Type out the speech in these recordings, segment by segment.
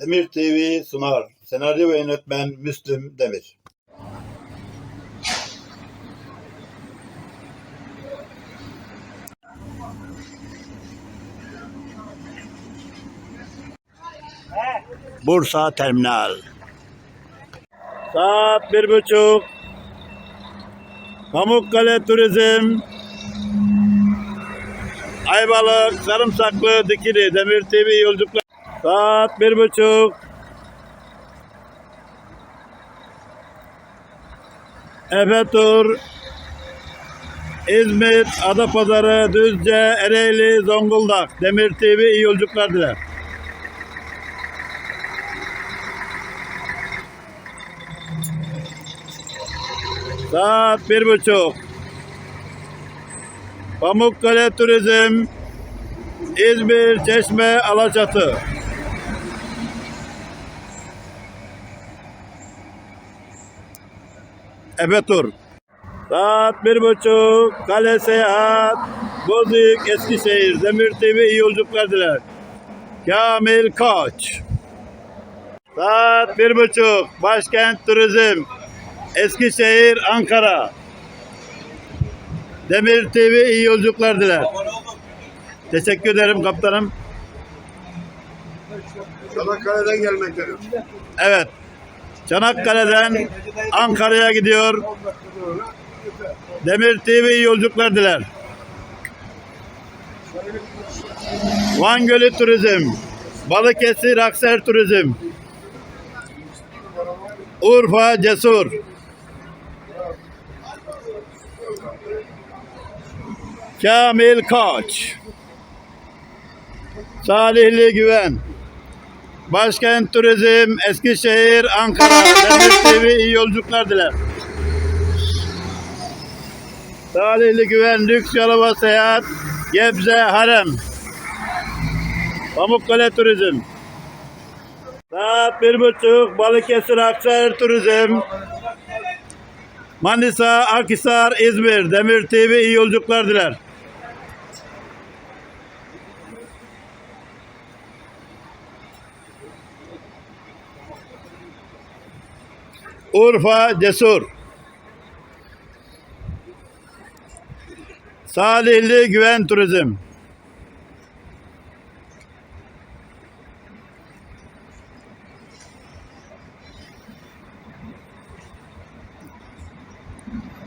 Demir TV sunar. Senaryo ve yönetmen Müslüm Demir. Bursa Terminal. Saat bir buçuk. Pamukkale Turizm. Ayvalık, Sarımsaklı, Dikili, Demir TV yolculuklar. Saat bir buçuk. Efe Tur, İzmit, Adapazarı, Düzce, Ereğli, Zonguldak, Demir TV iyi yolculuklar diler. Saat bir buçuk. Pamukkale Turizm, İzmir, Çeşme, Alaçatı. Efe Tur. Saat bir buçuk. Kale Seyahat. Bozüyük, Eskişehir. Demir TV iyi yolculuklar diler. Kamil Koç. Saat bir buçuk. Başkent Turizm. Eskişehir, Ankara. Demir TV iyi yolculuklar diler. Teşekkür ederim kaptanım. Çanakkale'den gelmektedir. Evet. Çanakkale'den Ankara'ya gidiyor. Demir TV yolculuklar diler. Van Gölü Turizm. Balıkesir Akser Turizm. Urfa Cesur. Kamil Koç. Salihli Güven. Başkent Turizm, Eskişehir, Ankara, Demir TV iyi yolculuklar diler. Salihli Güven, Lüks Yalova Seyahat, Gebze, Harem. Pamukkale Turizm. Saat bir buçuk, Balıkesir, Aksaray Turizm. Manisa, Akhisar, İzmir, Demir TV iyi yolculuklar diler. Urfa Cesur. Salihli Güven Turizm.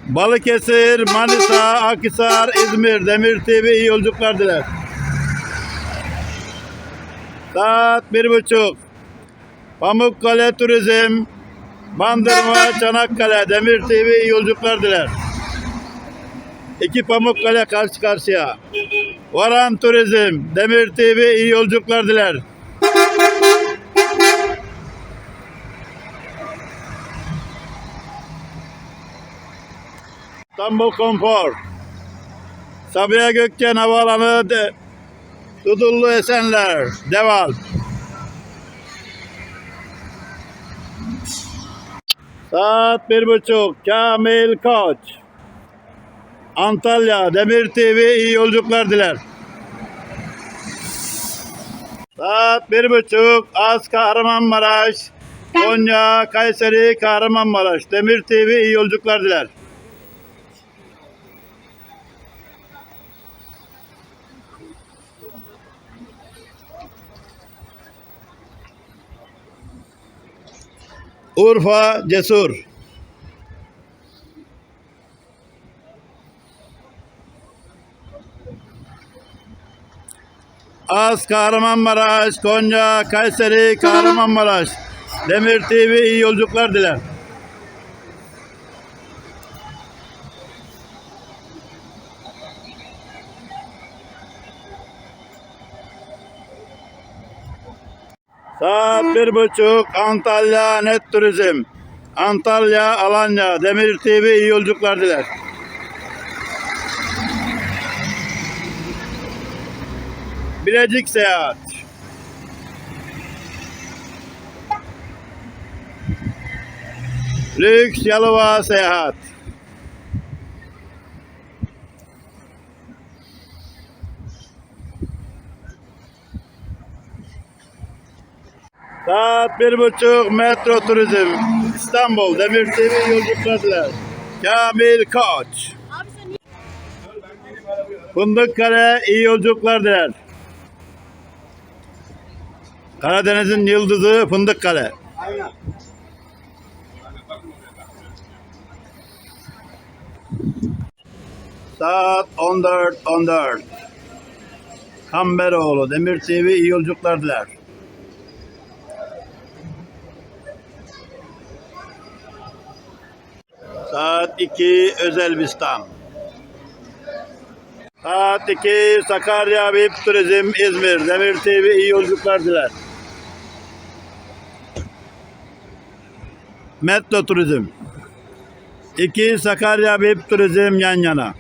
Balıkesir, Manisa, Akhisar, İzmir, Demir TV iyi yolculuklar diler. Saat bir buçuk. Pamukkale Turizm, Bandırma, Çanakkale, Demir TV yolculuklar diler. İki Pamukkale karşı karşıya. Varan Turizm, Demir TV iyi yolculuklar diler. İstanbul Konfor. Sabiha Gökçen Havaalanı, de, Dudullu Esenler, Deval. Saat bir buçuk. Kamil Koç. Antalya Demir TV iyi yolculuklar diler. Saat bir buçuk. Az Kahramanmaraş. Konya, Kayseri, Kahramanmaraş. Demir TV iyi yolculuklar diler. Urfa Cesur. Az Kahramanmaraş, Konya, Kayseri, Kahramanmaraş. Demir TV iyi yolculuklar diler. Saat bir buçuk Antalya Net Turizm. Antalya, Alanya, Demir TV iyi yolculuklar diler. Bilecik Seyahat. Lüks Yalova Seyahat. Saat bir buçuk Metro Turizm İstanbul Demir TV yolculuklar diler. Kamil Koç. Fındıkkale iyi yolculuklar diler. Karadeniz'in yıldızı Fındıkkale. Aynen. Saat 14.14. Kamberoğlu Demir TV iyi yolculuklar diler. Saat 2 Özel Bistan. Saat 2 Sakarya VIP Turizm İzmir Demir TV iyi yolculuklar diler. Metro Turizm. 2 Sakarya VIP Turizm yan yana.